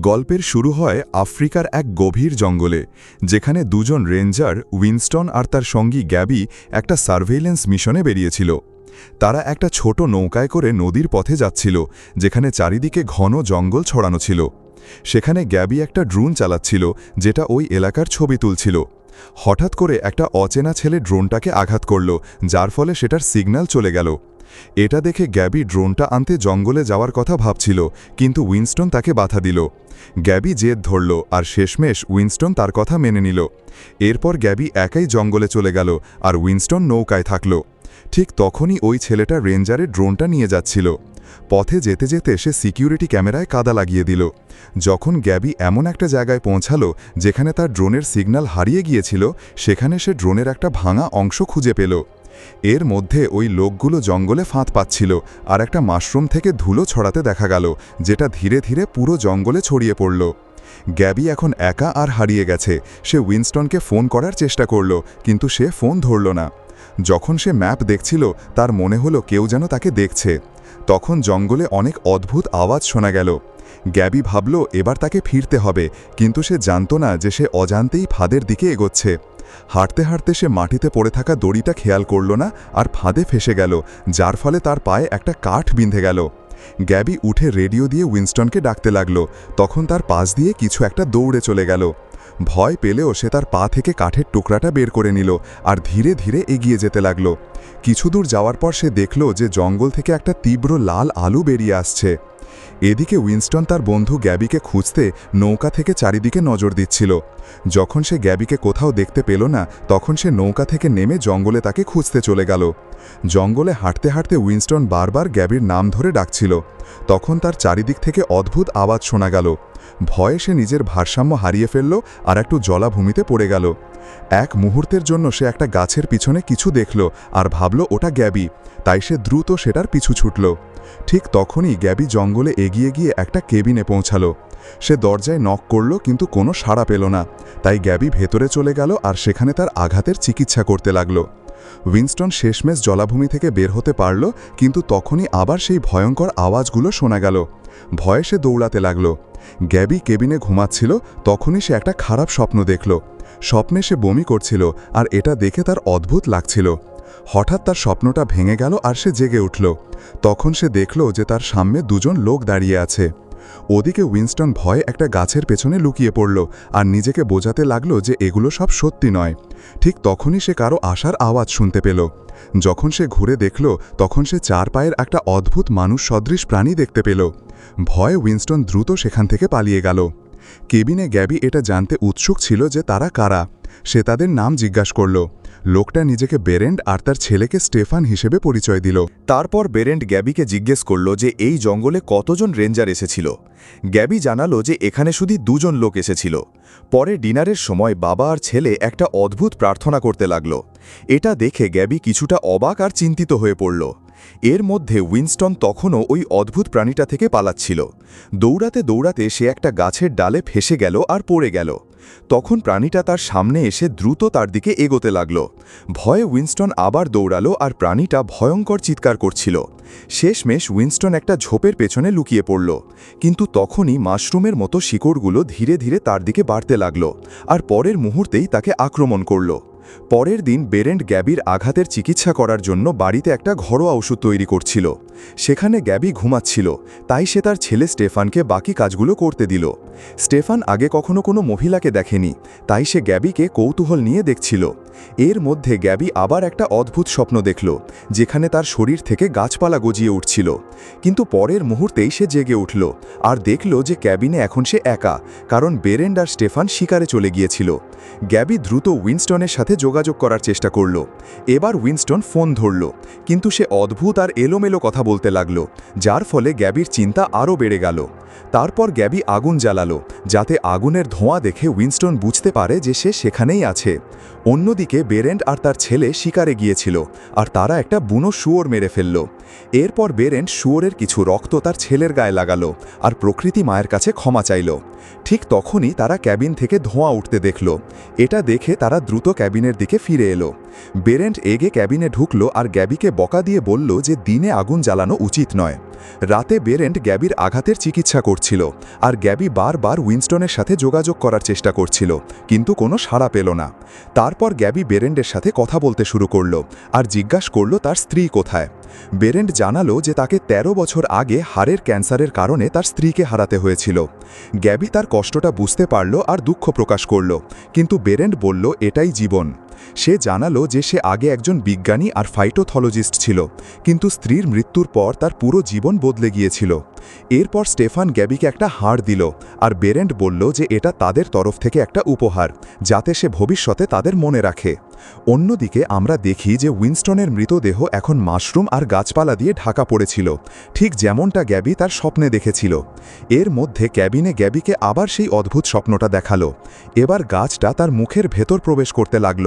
গল্পের শুরু হয় আফ্রিকার এক গভীর জঙ্গলে, যেখানে দুজন রেঞ্জার, উইনস্টন আর তার সঙ্গী গ্যাবি একটা সার্ভেইলেন্স মিশনে বেরিয়েছিল। তারা একটা ছোট নৌকায় করে নদীর পথে যাচ্ছিল, যেখানে চারিদিকে ঘন জঙ্গল ছড়ানো ছিল। সেখানে গ্যাবি একটা ড্রোন চালাচ্ছিল, যেটা ওই এলাকার ছবি তুলছিল। হঠাৎ করে একটা অচেনা ছেলে ড্রোনটাকে আঘাত করল, যার ফলে সেটার সিগন্যাল চলে গেল। এটা দেখে গ্যাবি ড্রোনটা আনতে জঙ্গলে যাওয়ার কথা ভাবছিল, কিন্তু উইনস্টন তাকে বাধা দিল। গ্যাবি জেদ ধরল আর শেষমেশ উইনস্টন তার কথা মেনে নিল। এরপর গ্যাবি একাই জঙ্গলে চলে গেল আর উইনস্টন নৌকায় থাকল। ঠিক তখনই ওই ছেলেটা রেঞ্জারের ড্রোনটা নিয়ে যাচ্ছিল। পথে যেতে যেতে সে সিকিউরিটি ক্যামেরায় কাদা লাগিয়ে দিল। যখন গ্যাবি এমন একটা জায়গায় পৌঁছালো, যেখানে তার ড্রোনের সিগন্যাল হারিয়ে গিয়েছিল, সেখানে সে ড্রোনের একটা ভাঙা অংশ খুঁজে পেল। এর মধ্যে ওই লোকগুলো জঙ্গলে ফাঁদ পাচ্ছিল আর একটা মাশরুম থেকে ধুলো ছড়াতে দেখা গেল, যেটা ধীরে ধীরে পুরো জঙ্গলে ছড়িয়ে পড়ল। গ্যাবি এখন একা আর হারিয়ে গেছে। সে উইনস্টনকে ফোন করার চেষ্টা করল, কিন্তু সে ফোন ধরল না। যখন সে ম্যাপ দেখছিল, তার মনে হলো কেউ যেন তাকে দেখছে। তখন জঙ্গলে অনেক অদ্ভুত আওয়াজ শোনা গেল। গ্যাবি ভাবল, এবার তাকে ফিরতে হবে। কিন্তু সে জানত না যে সে অজান্তেই ফাঁদের দিকে এগোচ্ছে। হাঁটতে হাঁটতে সে মাটিতে পড়ে থাকা দড়িটা খেয়াল করল না আর ফাঁদে ফেসে গেল, যার ফলে তার পায়ে একটা কাঠ বিঁধে গেল। গ্যাবি উঠে রেডিও দিয়ে উইনস্টনকে ডাকতে লাগল, তখন তার পাশ দিয়ে কিছু একটা দৌড়ে চলে গেল। ভয় পেলেও সে তার পা থেকে কাঠের টুকরাটা বের করে নিল আর ধীরে ধীরে এগিয়ে যেতে লাগল। কিছু দূর যাওয়ার পর সে দেখল যে জঙ্গল থেকে একটা তীব্র লাল আলু বেরিয়ে আসছে। এদিকে উইনস্টন তার বন্ধু গ্যাবিকে খুঁজতে নৌকা থেকে চারিদিকে নজর দিচ্ছিল। যখন সে গ্যাবিকে কোথাও দেখতে পেল না, তখন সে নৌকা থেকে নেমে জঙ্গলে তাকে খুঁজতে চলে গেল। জঙ্গলে হাঁটতে হাঁটতে উইনস্টন বারবার গ্যাবির নাম ধরে ডাকছিল। তখন তার চারিদিক থেকে অদ্ভুত আওয়াজ শোনা গেল। ভয়ে সে নিজের ভারসাম্য হারিয়ে ফেলল আর একটু জলাভূমিতে পড়ে গেল। এক মুহূর্তের জন্য সে একটা গাছের পিছনে কিছু দেখল আর ভাবল, ওটা গ্যাবি। তাই সে দ্রুত সেটার পিছু ছুটল। ঠিক তখনই গ্যাবি জঙ্গলে এগিয়ে গিয়ে একটা কেবিনে পৌঁছালো। সে দরজায় নক করল, কিন্তু কোনো সাড়া পেল না। তাই গ্যাবি ভেতরে চলে গেল আর সেখানে তার আঘাতের চিকিৎসা করতে লাগল। উইনস্টন শেষমেশ জলাভূমি থেকে বের হতে পারল, কিন্তু তখনই আবার সেই ভয়ঙ্কর আওয়াজগুলো শোনা গেল। ভয়ে সে দৌড়াতে লাগল। গ্যাবি কেবিনে ঘুমাচ্ছিল, তখনই সে একটা খারাপ স্বপ্ন দেখল। স্বপ্নে সে বমি করছিল, আর এটা দেখে তার অদ্ভুত লাগছিল। হঠাৎ তার স্বপ্নটা ভেঙে গেল আর সে জেগে উঠল। তখন সে দেখল যে তার সামনে দুজন লোক দাঁড়িয়ে আছে। ওদিকে উইনস্টন ভয়ে একটা গাছের পেছনে লুকিয়ে পড়ল আর নিজেকে বোঝাতে লাগল যে এগুলো সব সত্যি নয়। ঠিক তখনই সে কারও আসার আওয়াজ শুনতে পেল। যখন সে ঘুরে দেখল, তখন সে চার পায়ের একটা অদ্ভুত মানুষ সদৃশ প্রাণী দেখতে পেল। ভয়ে উইনস্টন দ্রুত সেখান থেকে পালিয়ে গেল। কেবিনে গ্যাবি এটা জানতে উৎসুক ছিল যে তারা কারা। সে তাদের নাম জিজ্ঞাসা করল। লোকটা নিজেকে বেরেন্ড আর তার ছেলেকে স্টেফান হিসেবে পরিচয় দিল। তারপর বেরেন্ট গ্যাবিকে জিজ্ঞেস করল যে এই জঙ্গলে কতজন রেঞ্জার এসেছিল? গ্যাবি জানালো যে এখানে শুধু দুজন লোক এসেছিল। পরে ডিনারের সময় বাবা আর ছেলে একটা অদ্ভুত প্রার্থনা করতে লাগল। এটা দেখে গ্যাবি কিছুটা অবাক আর চিন্তিত হয়ে পড়ল। এর মধ্যে উইনস্টন তখনও ওই অদ্ভুত প্রাণীটা থেকে পালাচ্ছিল। দৌড়াতে দৌড়াতে সে একটা গাছের ডালে ফেসে গেল আর পড়ে গেল। তখন প্রাণীটা তার সামনে এসে দ্রুত তার দিকে এগোতে লাগল। ভয়ে উইনস্টন আবার দৌড়ালো আর প্রাণীটা ভয়ঙ্কর চিৎকার করছিল। শেষমেশ উইনস্টন একটা ঝোপের পেছনে লুকিয়ে পড়ল। কিন্তু তখনই মাশরুমের মতো শিকড়গুলো ধীরে ধীরে তার দিকে বাড়তে লাগল আর পরের মুহূর্তেই তাকে আক্রমণ করল। পরের দিন বেরেন্ট গ্যাবির আঘাতের চিকিৎসা করার জন্য বাড়িতে একটা ঘরোয়া ওষুধ তৈরি করছিল। সেখানে গ্যাবি ঘুমাচ্ছিল, তাই সে তার ছেলে স্টেফানকে বাকি কাজগুলো করতে দিল। স্টেফান আগে কখনো কোনো মহিলাকে দেখেনি, তাই সে গ্যাবিকে কৌতূহল নিয়ে দেখছিল। এর মধ্যে গ্যাবি আবার একটা অদ্ভুত স্বপ্ন দেখল, যেখানে তার শরীর থেকে গাছপালা গজিয়ে উঠছিল। কিন্তু পরের মুহূর্তেই সে জেগে উঠল আর দেখল যে ক্যাবিনে এখন সে একা, কারণ বেরেন্ড আর স্টেফান শিকারে চলে গিয়েছিল। গ্যাবি দ্রুত উইনস্টনের সাথে যোগাযোগ করার চেষ্টা করল। এবার উইনস্টন ফোন ধরল, কিন্তু সে অদ্ভুত আর এলোমেলো কথা বলতে লাগল, যার ফলে গ্যাবির চিন্তা আরও বেড়ে গেল। তারপর গ্যাবি আগুন জ্বালালো, যাতে আগুনের ধোঁয়া দেখে উইনস্টন বুঝতে পারে যে সে সেখানেই আছে। অন্যদিকে বেরেন্ট আর তার ছেলে শিকারে গিয়েছিল, আর তারা একটা বুনো শুয়োর মেরে ফেলল। এরপর বেরেন্ড শুয়োরের কিছু রক্ত তার ছেলের গায়ে লাগালো আর প্রকৃতি মায়ের কাছে ক্ষমা চাইল। ঠিক তখনই তারা ক্যাবিন থেকে ধোঁয়া উঠতে দেখল। এটা দেখে তারা দ্রুত ক্যাবিনের দিকে ফিরে এলো। বেরেন্ট এগে ক্যাবিনে ঢুকল আর গ্যাবিকে বকা দিয়ে বলল যে দিনে আগুন জ্বালানো উচিত নয়। রাতে বেরেন্ট গ্যাবির আঘাতের চিকিৎসা করছিল আর গ্যাবি বারবার উইনস্টনের সাথে যোগাযোগ করার চেষ্টা করছিল, কিন্তু কোনো সাড়া পেল না। তারপর গ্যাবি বেরেন্ডের সাথে কথা বলতে শুরু করল আর জিজ্ঞাসা করল তার স্ত্রী কোথায়। বেরেন্ড জানালো যে তাকে ১৩ বছর আগে হাড়ের ক্যান্সারের কারণে তার স্ত্রীকে হারাতে হয়েছিল। গ্যাবি তার কষ্টটা বুঝতে পারল আর দুঃখ প্রকাশ করল, কিন্তু বেরেন্ড বলল, এটাই জীবন। সে জানালো যে সে আগে একজন বিজ্ঞানী আর ফাইটোথলজিস্ট ছিল, কিন্তু স্ত্রীর মৃত্যুর পর তার পুরো জীবন বদলে গিয়েছিল। এরপর স্টেফান গ্যাবিকে একটা হাড় দিল আর বেরেন্ড বলল যে এটা তাদের তরফ থেকে একটা উপহার, যাতে সে ভবিষ্যতে তাদের মনে রাখে। অন্যদিকে আমরা দেখি যে উইনস্টনের মৃতদেহ এখন মাশরুম আর গাছপালা দিয়ে ঢাকা পড়েছিল। ঠিক যেমনটা গ্যাবি তার স্বপ্নে দেখেছিল। এর মধ্যে ক্যাবিনে গ্যাবিকে আবার সেই অদ্ভুত স্বপ্নটা দেখাল। এবার গাছটা তার মুখের ভেতর প্রবেশ করতে লাগল।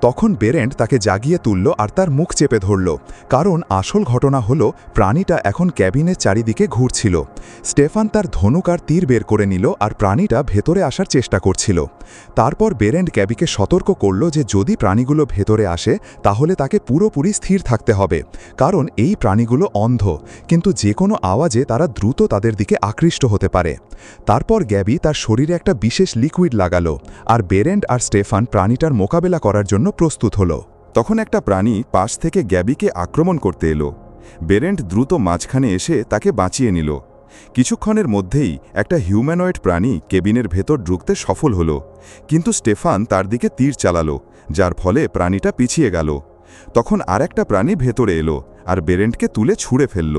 তখন বেরেন্ট তাকে জাগিয়ে তুলল আর তার মুখ চেপে ধরল। কারণ আসল ঘটনা হলো, প্রাণীটা এখন ক্যাবিনের চারিদিকে ঘুরছিল। স্টেফান তার ধনুক আর তীর বের করে নিল আর প্রাণীটা ভেতরে আসার চেষ্টা করছিল। তারপর বেরেন্ট ক্যাবিকে সতর্ক করল যে যদি প্রাণীগুলো ভেতরে আসে, তাহলে তাকে পুরোপুরি স্থির থাকতে হবে। কারণ এই প্রাণীগুলো অন্ধ, কিন্তু যে কোনো আওয়াজে তারা দ্রুত তাদের দিকে আকৃষ্ট হতে পারে। তারপর গ্যাবি তার শরীরে একটা বিশেষ লিকুইড লাগালো, আর বেরেন্ড আর স্টেফান প্রাণীটার মোকাবেলা করার জন্য প্রস্তুত হলো। তখন একটা প্রাণী পাশ থেকে গ্যাবিকে আক্রমণ করতে এলো। বেরেন্ট দ্রুত মাঝখানে এসে তাকে বাঁচিয়ে নিল। কিছুক্ষণের মধ্যেই একটা হিউম্যানয়েড প্রাণী কেবিনের ভেতর ঢুকতে সফল হলো। কিন্তু স্টেফান তার দিকে তীর চালালো, যার ফলে প্রাণীটা পিছিয়ে গেল। তখন আর একটা প্রাণী ভেতরে এলো আর বেরেন্টকে তুলে ছুঁড়ে ফেলল।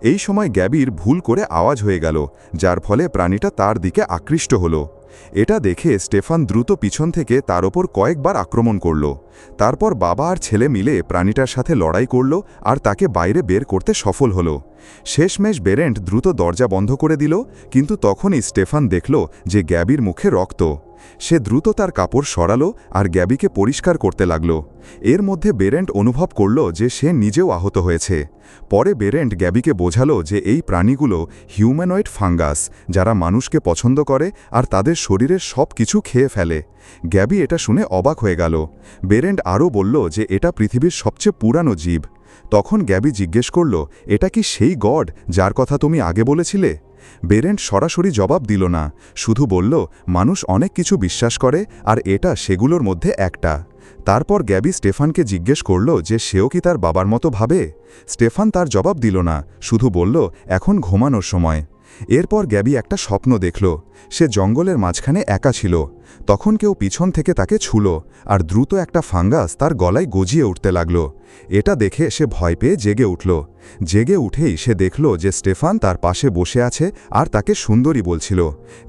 এই সময় গ্যাবির ভুল করে আওয়াজ হয়ে গেল, যার ফলে প্রাণীটা তার দিকে আকৃষ্ট হলো। এটা দেখে স্টেফান দ্রুত পিছন থেকে তার ওপর কয়েকবার আক্রমণ করল। তারপর বাবা আর ছেলে মিলে প্রাণীটার সাথে লড়াই করল আর তাকে বাইরে বের করতে সফল হল। শেষমেশ বেরেন্ট দ্রুত দরজা বন্ধ করে দিল, কিন্তু তখনই স্টেফান দেখল যে গ্যাবির মুখে রক্ত। সে দ্রুত তার কাপড় সরালো আর গ্যাবিকে পরিষ্কার করতে লাগল। এর মধ্যে বেরেন্ট অনুভব করল যে সে নিজেও আহত হয়েছে। পরে বেরেন্ট গ্যাবিকে বোঝালো যে এই প্রাণীগুলো হিউম্যানয়েড ফাঙ্গাস, যারা মানুষকে পছন্দ করে আর তাদের শরীরের সব কিছু খেয়ে ফেলে। গ্যাবি এটা শুনে অবাক হয়ে গেল। বেরেন্ট আরও বলল যে এটা পৃথিবীর সবচেয়ে পুরানো জীব। তখন গ্যাবি জিজ্ঞেস করল, এটা কি সেই গড যার কথা তুমি আগে বলেছিলে? বেরেন্ট সরাসরি জবাব দিল না। শুধু বলল, মানুষ অনেক কিছু বিশ্বাস করে, আর এটা সেগুলোর মধ্যে একটা। তারপর গ্যাবি স্টেফানকে জিজ্ঞেস করল যে সেও কি তার বাবার মতো ভাবে? স্টেফান তার জবাব দিল না, শুধু বলল, এখন ঘুমানোর সময়। এরপর গ্যাবি একটা স্বপ্ন দেখল। সে জঙ্গলের মাঝখানে একা ছিল। তখন কেউ পিছন থেকে তাকে ছুলো, আর দ্রুত একটা ফাঙ্গাস তার গলায় গজিয়ে উঠতে লাগল। এটা দেখে সে ভয় পেয়ে জেগে উঠল। জেগে উঠেই সে দেখল যে স্টেফান তার পাশে বসে আছে আর তাকে সুন্দরী বলছিল।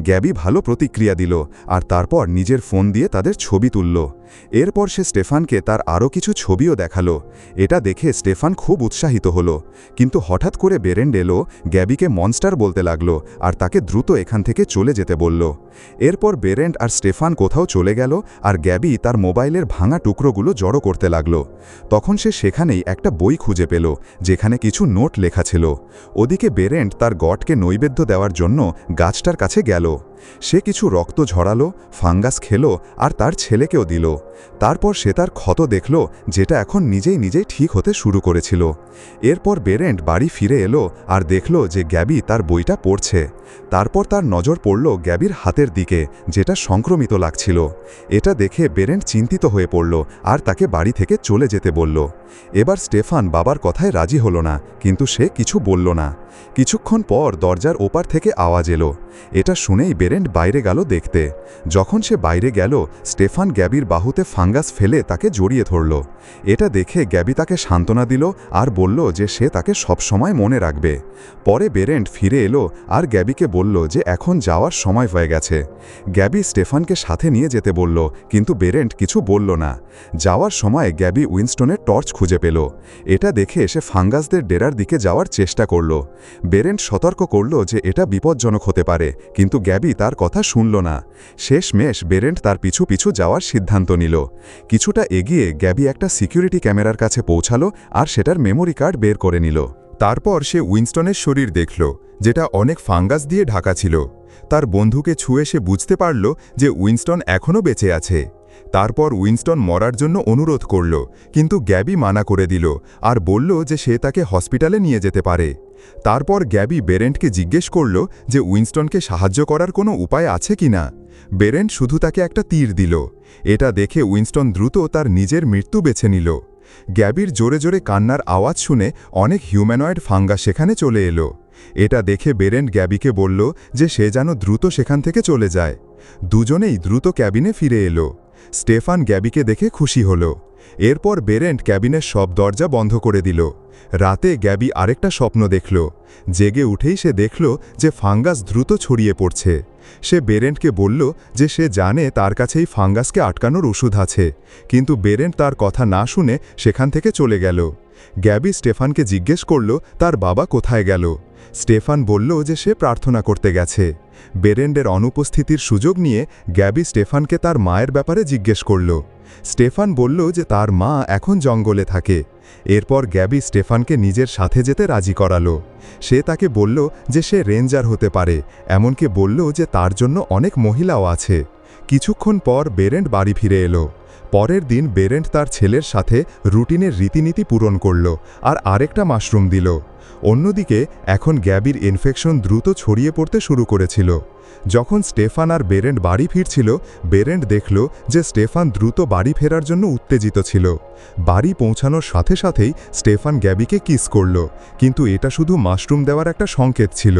গ্যাবি ভালো প্রতিক্রিয়া দিল আর তারপর নিজের ফোন দিয়ে তাদের ছবি তুলল। এরপর সে স্টেফানকে তার আরও কিছু ছবিও দেখাল। এটা দেখে স্টেফান খুব উৎসাহিত হলো। কিন্তু হঠাৎ করে বেরেন্ড এলো, গ্যাবিকে মনস্টার বলতে লাগল আর তাকে দ্রুত এখান থেকে চলে যেতে বলল। এরপর বেরেন্ড আর স্টেফান কোথাও চলে গেল আর গ্যাবি তার মোবাইলের ভাঙা টুকরোগুলো জড়ো করতে লাগল। তখন সে সেখানেই একটা বই খুঁজে পেল, যেখানে কিছু নোট লেখা ছিল। ওদিকে বেরেন্ট তার গডকে নৈবেদ্য দেওয়ার জন্য গাছটার কাছে গেল। সে কিছু রক্ত ঝরালো, ফাঙ্গাস খেলো আর তার ছেলেকেও দিল। তারপর সে তার ক্ষত দেখল, যেটা এখন নিজেই নিজেই ঠিক হতে শুরু করেছিল। এরপর বেরেন্ট বাড়ি ফিরে এলো আর দেখল যে গ্যাবি তার বইটা পড়ছে। তারপর তার নজর পড়ল গ্যাবির হাতের দিকে, যেটা সংক্রমিত লাগছিল। এটা দেখে বেরেন্ট চিন্তিত হয়ে পড়ল আর তাকে বাড়ি থেকে চলে যেতে বলল। এবার স্টেফান বাবার কথায় রাজি হলো না, কিন্তু সে কিছু বলল না। কিছুক্ষণ পর দরজার ওপার থেকে আওয়াজ এলো। এটা শুনেই বেরেন্ট বাইরে গেল দেখতে। যখন সে বাইরে গেল, স্টেফান গ্যাবির বাহুতে ফাঙ্গাস ফেলে তাকে জড়িয়ে ধরল। এটা দেখে গ্যাবি তাকে সান্ত্বনা দিল আর বলল যে সে তাকে সবসময় মনে রাখবে। পরে বেরেন্ট ফিরে এলো আর গ্যাবিকে বলল যে এখন যাওয়ার সময় হয়ে গেছে। গ্যাবি স্টেফানকে সাথে নিয়ে যেতে বলল, কিন্তু বেরেন্ট কিছু বলল না। যাওয়ার সময় গ্যাবি উইনস্টনের টর্চ খুঁজে পেল। এটা দেখে সে ফাঙ্গাসদের ডেরার দিকে যাওয়ার চেষ্টা করল। বেরেন্ট সতর্ক করল যে এটা বিপজ্জনক হতে পারে, কিন্তু গ্যাবি তার কথা শুনল না। শেষমেশ বেরেন্ট তার পিছু পিছু যাওয়ার সিদ্ধান্ত নিল। কিছুটা এগিয়ে গ্যাবি একটা সিকিউরিটি ক্যামেরার কাছে পৌঁছালো আর সেটার মেমোরি কার্ড বের করে নিল। তারপর সে উইনস্টনের শরীর দেখল, যেটা অনেক ফাঙ্গাস দিয়ে ঢাকা ছিল। তার বন্ধুকে ছুঁয়ে সে বুঝতে পারল যে উইনস্টন এখনও বেঁচে আছে। তারপর উইনস্টন মরার জন্য অনুরোধ করল, কিন্তু গ্যাবি মানা করে দিল আর বলল যে সে তাকে হসপিটালে নিয়ে যেতে পারে। তারপর গ্যাবি বেরেন্টকে জিজ্ঞেস করল যে উইনস্টনকে সাহায্য করার কোনো উপায় আছে কিনা বেরেন্ট শুধু তাকে একটা তীর দিল। এটা দেখে উইনস্টন দ্রুত তার নিজের মৃত্যু বেছে নিল। গ্যাবির জোরে জোরে কান্নার আওয়াজ শুনে অনেক হিউম্যানয়েড ফাঙ্গা সেখানে চলে এলো। এটা দেখে বেরেন্ট গ্যাবিকে বলল যে সে যেন দ্রুত সেখান থেকে চলে যায়। দুজনেই দ্রুত ক্যাবিনে ফিরে এলো। স্টেফান গ্যাবিকে দেখে খুশি হল। এরপর বেরেন্ট ক্যাবিনের সব দরজা বন্ধ করে দিল। রাতে গ্যাবি আরেকটা স্বপ্ন দেখল। জেগে উঠেই সে দেখল যে ফাঙ্গাস দ্রুত ছড়িয়ে পড়ছে। সে বেরেন্টকে বলল যে সে জানে তার কাছেই ফাঙ্গাসকে আটকানোর ওষুধ আছে। কিন্তু বেরেন্ট তার কথা না শুনে সেখান থেকে চলে গেল। গ্যাবি স্টেফানকে জিজ্ঞেস করল, তার বাবা কোথায় গেল? স্টেফান বলল যে সে প্রার্থনা করতে গেছে। বেরেন্ডের অনুপস্থিতির সুযোগ নিয়ে গ্যাবি স্টেফানকে তার মায়ের ব্যাপারে জিজ্ঞেস করল। স্টেফান বলল যে তার মা এখন জঙ্গলে থাকে। এরপর গ্যাবি স্টেফানকে নিজের সাথে যেতে রাজি করালো। সে তাকে বলল যে সে রেঞ্জার হতে পারে, এমনকি বলল যে তার জন্য অনেক মহিলাও আছে। কিছুক্ষণ পর বেরেন্ড বাড়ি ফিরে এলো। পরের দিন বেরেন্ট তার ছেলের সাথে রুটিনের রীতিনীতি পূরণ করল আর আরেকটা মাশরুম দিল। অন্যদিকে এখন গ্যাবির ইনফেকশন দ্রুত ছড়িয়ে পড়তে শুরু করেছিল। যখন স্টেফান আর বেরেন্ট বাড়ি ফিরছিল, বেরেন্ট দেখল যে স্টেফান দ্রুত বাড়ি ফেরার জন্য উত্তেজিত ছিল। বাড়ি পৌঁছানোর সাথে সাথেই স্টেফান গ্যাবিকে কিস করল, কিন্তু এটা শুধু মাশরুম দেওয়ার একটা সংকেত ছিল।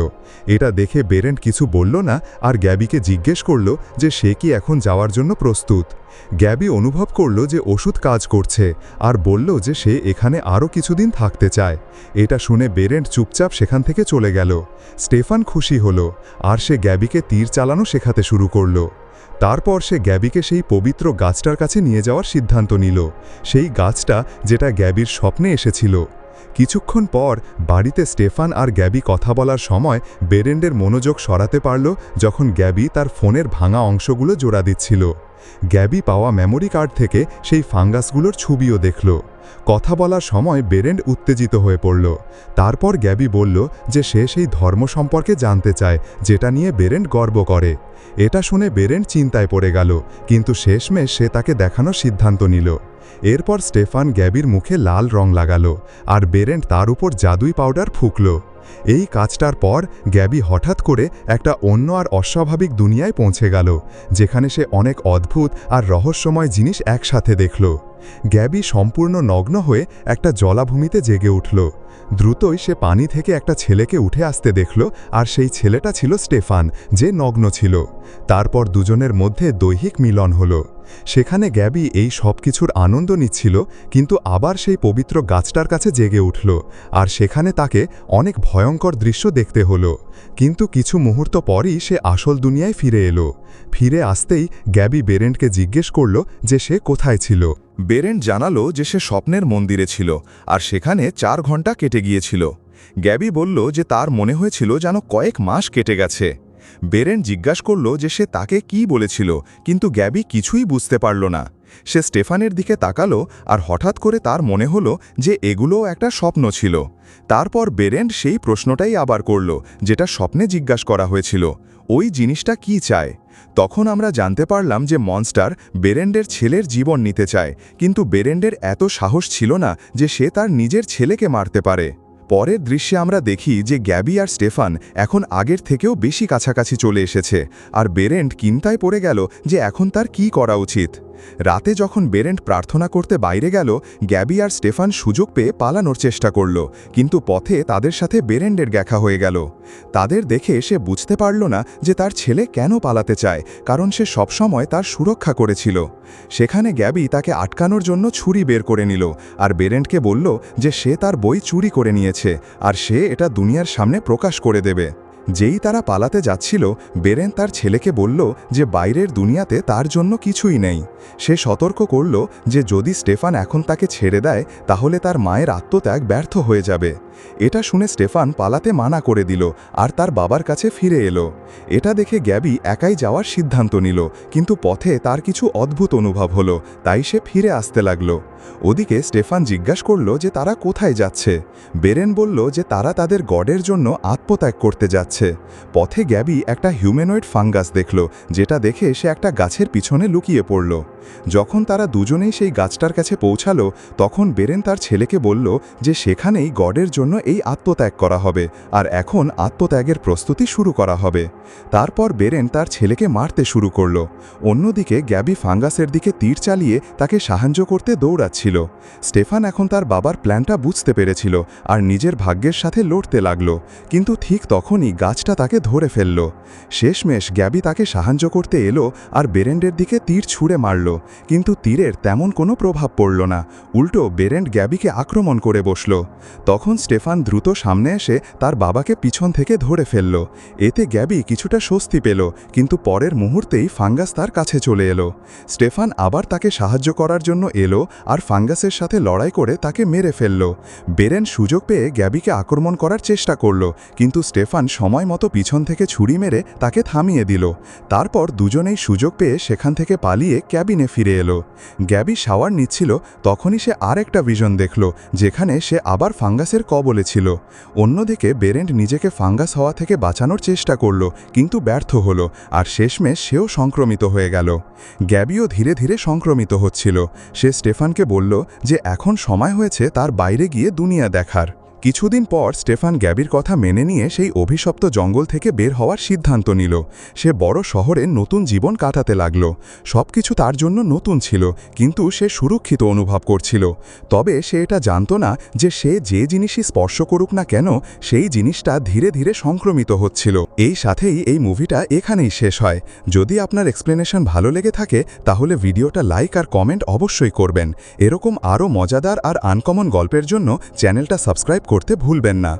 এটা দেখে বেরেন্ট কিছু বলল না আর গ্যাবিকে জিজ্ঞেস করল যে সে কি এখন যাওয়ার জন্য প্রস্তুত। গ্যাবি অনুভব করল যে ওষুধ কাজ করছে আর বলল যে সে এখানে আরও কিছুদিন থাকতে চায়। এটা শুনে বেরেন্ট চুপচাপ সেখান থেকে চলে গেল। স্টেফান খুশি হল, আর সে গ্যাবিকে তীর চালানো শেখাতে শুরু করল। তারপর সে গ্যাবিকে সেই পবিত্র গাছটার কাছে নিয়ে যাওয়ার সিদ্ধান্ত নিল। সেই গাছটা যেটা গ্যাবির স্বপ্নে এসেছিল। কিছুক্ষণ পর বাড়িতে স্টেফান আর গ্যাবি কথা বলার সময় বেরেন্ডের মনোযোগ সরাতে পারল যখন গ্যাবি তার ফোনের ভাঙা অংশগুলো জোড়া দিচ্ছিল। গ্যাবি পাওয়া মেমোরি কার্ড থেকে সেই ফাঙ্গাসগুলোর ছবিও দেখল। কথা বলার সময় বেরেন্ড উত্তেজিত হয়ে পড়ল। তারপর গ্যাবি বলল যে সে সেই ধর্ম সম্পর্কে জানতে চায়, যেটা নিয়ে বেরেন্ড গর্ব করে। এটা শুনে বেরেন্ড চিন্তায় পড়ে গেল, কিন্তু শেষমেশ সে তাকে দেখানোর সিদ্ধান্ত নিল। এরপর স্টেফান গ্যাবির মুখে লাল রং লাগালো আর বেরেন্ট তার উপর জাদুই পাউডার ফুঁকল। এই কাজটার পর গ্যাবি হঠাৎ করে একটা অন্য আর অস্বাভাবিক দুনিয়ায় পৌঁছে গেল, যেখানে সে অনেক অদ্ভুত আর রহস্যময় জিনিস একসাথে দেখল। গ্যাবি সম্পূর্ণ নগ্ন হয়ে একটা জলাভূমিতে জেগে উঠল। দ্রুতই সে পানি থেকে একটা ছেলেকে উঠে আসতে দেখল আর সেই ছেলেটা ছিল স্টেফান, যে নগ্ন ছিল। তারপর দুজনের মধ্যে দৈহিক মিলন হলো। সেখানে গ্যাবি এই সব কিছুর আনন্দ নিচ্ছিল, কিন্তু আবার সেই পবিত্র গাছটার কাছে জেগে উঠল আর সেখানে তাকে অনেক ভয়ঙ্কর দৃশ্য দেখতে হলো। কিন্তু কিছু মুহূর্ত পরই সে আসল দুনিয়ায় ফিরে এলো। ফিরে আসতেই গ্যাবি বেরেন্টকে জিজ্ঞেস করল যে সে কোথায় ছিল। বেরেন্ট জানালো যে সে স্বপ্নের মন্দিরে ছিল আর সেখানে চার ঘণ্টা কেটে গিয়েছিল। গ্যাবি বলল যে তার মনে হয়েছিল যেন কয়েক মাস কেটে গেছে। বেরেন জিজ্ঞাসা করল যে সে তাকে কি বলেছিল, কিন্তু গ্যাবি কিছুই বুঝতে পারল না। সে স্টেফানের দিকে তাকালো আর হঠাৎ করে তার মনে হলো যে এগুলো একটা স্বপ্ন ছিল। তারপর বেরেন্ট সেই প্রশ্নটাই আবার করল, যেটা স্বপ্নে জিজ্ঞাসা করা হয়েছিল, ওই জিনিসটা কি চায়? তখন আমরা জানতে পারলাম যে মনস্টার বেরেন্ডের ছেলের জীবন নিতে চায়, কিন্তু বেরেন্ডের এত সাহস ছিল না যে সে তার নিজের ছেলেকে মারতে পারে। পরের দৃশ্যে আমরা দেখি যে গ্যাবি আর স্টেফান এখন আগের থেকেও বেশি কাছাকাছি চলে এসেছে, আর বেরেন্ড কিন্তায় পড়ে গেল যে এখন তার কি করা উচিত। রাতে যখন বেরেন্ট প্রার্থনা করতে বাইরে গেল, গ্যাবি আর স্টেফান সুযোগ পেয়ে পালানোর চেষ্টা করল, কিন্তু পথে তাদের সাথে বেরেন্ডের দেখা হয়ে গেল। তাদের দেখে সে বুঝতে পারল না যে তার ছেলে কেন পালাতে চায়, কারণ সে সবসময় তার সুরক্ষা করেছিল। সেখানে গ্যাবি তাকে আটকানোর জন্য ছুরি বের করে নিল আর বেরেন্টকে বলল যে সে তার বই চুরি করে নিয়েছে আর সে এটা দুনিয়ার সামনে প্রকাশ করে দেবে। যেই তারা পালাতে যাচ্ছিল, বেরেন তার ছেলেকে বলল যে বাইরের দুনিয়াতে তার জন্য কিছুই নেই। সে সতর্ক করল যে যদি স্টেফান এখন তাকে ছেড়ে দেয়, তাহলে তার মায়ের আত্মত্যাগ ব্যর্থ হয়ে যাবে। এটা শুনে স্টেফান পালাতে মানা করে দিল আর তার বাবার কাছে ফিরে এলো। এটা দেখে গ্যাবি একাই যাওয়ার সিদ্ধান্ত নিল, কিন্তু পথে তার কিছু অদ্ভুত অনুভব হলো, তাই সে ফিরে আসতে লাগল। ওদিকে স্টেফান জিজ্ঞাসা করল যে তারা কোথায় যাচ্ছে? বেরেন বলল যে তারা তাদের গডের জন্য আত্মত্যাগ করতে যাচ্ছে। পথে গ্যাবি একটা হিউম্যানয়েড ফাঙ্গাস দেখল, যেটা দেখে সে একটা গাছের পিছনে লুকিয়ে পড়ল। যখন তারা দুজনেই সেই গাছটার কাছে পৌঁছালো, তখন বেরেন তার ছেলেকে বলল যে সেখানেই গডের জন্য এই আত্মত্যাগ করা হবে, আর এখন আত্মত্যাগের প্রস্তুতি শুরু করা হবে। তারপর বেরেন তার ছেলেকে মারতে শুরু করল। অন্যদিকে গ্যাবি ফাঙ্গাসের দিকে তীর চালিয়ে তাকে সাহায্য করতে দৌড়াচ্ছিল। স্টেফান এখন তার বাবার প্ল্যানটা বুঝতে পেরেছিল, আর নিজের ভাগ্যের সাথে লড়তে লাগল। কিন্তু ঠিক তখনই গাছটা তাকে ধরে ফেলল। শেষমেশ গ্যাবি তাকে সাহায্য করতে এলো আর বেরেন্ডের দিকে তীর ছুঁড়ে মারল, কিন্তু তীরের তেমন কোনো প্রভাব পড়ল না। উল্টো বেরেন্ড গ্যাবিকে আক্রমণ করে বসল। তখন স্টেফান দ্রুত সামনে এসে তার বাবাকে পিছন থেকে ধরে ফেলল। এতে গ্যাবি কিছুটা স্বস্তি পেল, কিন্তু পরের মুহূর্তেই ফাঙ্গাস তার কাছে চলে এলো। স্টেফান আবার তাকে সাহায্য করার জন্য এলো আর ফাঙ্গাসের সাথে লড়াই করে তাকে মেরে ফেলল। বেরেন সুযোগ পেয়ে গ্যাবিকে আক্রমণ করার চেষ্টা করল, কিন্তু স্টেফান সময় মতো পিছন থেকে ছুরি মেরে তাকে থামিয়ে দিল। তারপর দুজনেই সুযোগ পেয়ে সেখান থেকে পালিয়ে ক্যাবিনে ফিরে এলো। গ্যাবি শাওয়ার নিচ্ছিল, তখনই সে আর একটা ভিজন দেখল, যেখানে সে আবার ফাঙ্গাসের কবলে ছিল। অন্যদিকে বেরেন্ট নিজেকে ফাঙ্গাস হওয়া থেকে বাঁচানোর চেষ্টা করল, কিন্তু ব্যর্থ হলো, আর শেষমেশ সেও সংক্রমিত হয়ে গেল। গ্যাবিও ধীরে ধীরে সংক্রমিত হচ্ছিল। সে স্টেফানকে বলল যে এখন সময় হয়েছে তার বাইরে গিয়ে দুনিয়া দেখার। কিছুদিন পর স্টেফান গ্যাবির কথা মেনে নিয়ে সেই অভিশপ্ত জঙ্গল থেকে বের হওয়ার সিদ্ধান্ত নিল। সে বড় শহরে নতুন জীবন কাটাতে লাগল। সবকিছু তার জন্য নতুন ছিল, কিন্তু সে সুরক্ষিত অনুভব করছিল। তবে সে এটা জানত না যে সে যে জিনিসই স্পর্শ করুক না কেন, সেই জিনিসটা ধীরে ধীরে সংক্রমিত হচ্ছিল। এই সাথেই এই মুভিটা এখানেই শেষ হয়। যদি আপনার এক্সপ্লেনেশন ভালো লেগে থাকে, তাহলে ভিডিওটা লাইক আর কমেন্ট অবশ্যই করবেন। এরকম আরও মজাদার আর আনকমন গল্পের জন্য চ্যানেলটা সাবস্ক্রাইব করতে ভুলবেন না।